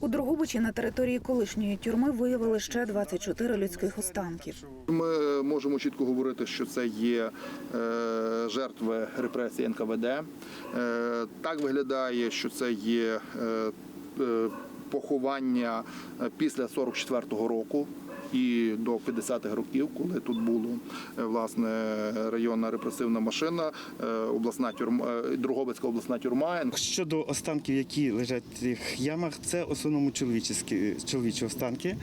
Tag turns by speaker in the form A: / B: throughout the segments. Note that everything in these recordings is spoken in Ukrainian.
A: У Другобичі на території колишньої тюрми виявили ще 24 людських останків.
B: Ми можемо чітко говорити, що це є е, жертви репресії НКВД. Е, так виглядає, що це є е, поховання після 44-го року. І до 50-х років, коли тут була е, власне районна репресивна машина, е, обласна тюрма, е, Другобицька обласна тюрма.
C: Щодо останків, які лежать в цих ямах, це в основному чоловічі, чоловічі останки.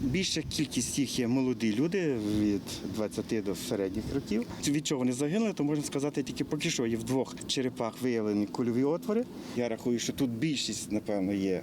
C: Більша кількість їх є молоді люди від 20 до середніх років. Від чого вони загинули, то можна сказати тільки поки що є в двох черепах виявлені кульові отвори. Я рахую, що тут більшість, напевно, є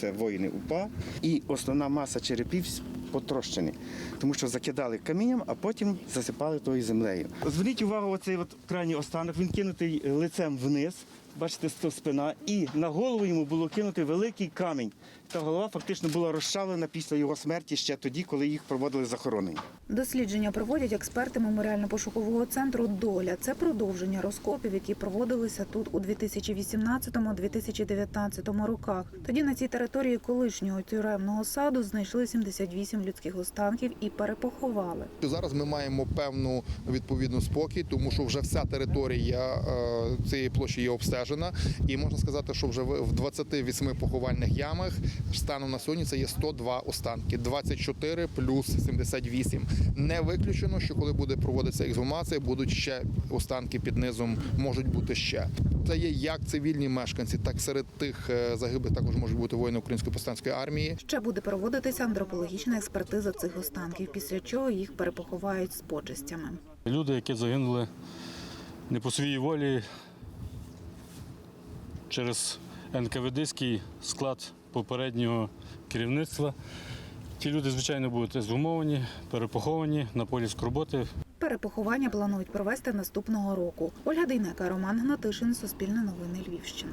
C: це воїни УПА. І основна маса черепів потрощені, тому що закидали камінням, а потім засипали тою землею. Зверніть увагу, оцей от крайній останок, він кинутий лицем вниз. Бачите, то спина, і на голову йому було кинути великий камінь. Та голова фактично була розчавлена після його смерті ще тоді, коли їх проводили захоронення.
A: Дослідження проводять експерти меморіально-пошукового центру Доля. Це продовження розкопів, які проводилися тут у 2018-2019 роках. Тоді на цій території колишнього тюремного саду знайшли 78 людських останків і перепоховали.
B: Зараз ми маємо певну відповідну спокій, тому що вже вся територія е, цієї площі є обстежена, і можна сказати, що вже в в 28 поховальних ямах станом на сьогодні це є 102 останки, 24 плюс 78. Не виключено, що коли буде проводитися ексгумація, будуть ще останки під низом, можуть бути ще. Це є як цивільні мешканці, так серед тих е, загиблих також можуть бути воїни української повстанської армії.
A: Ще буде проводитися антропологічна експертиза цих останків, після чого їх перепоховають з почестями.
D: Люди, які загинули не по своїй волі через НКВДський склад попереднього керівництва. Ті люди, звичайно, будуть зумовлені, перепоховані на полі скорботи.
A: Перепоховання планують провести наступного року. Ольга Дейнека, Роман Гнатишин, Суспільне новини Львівщина.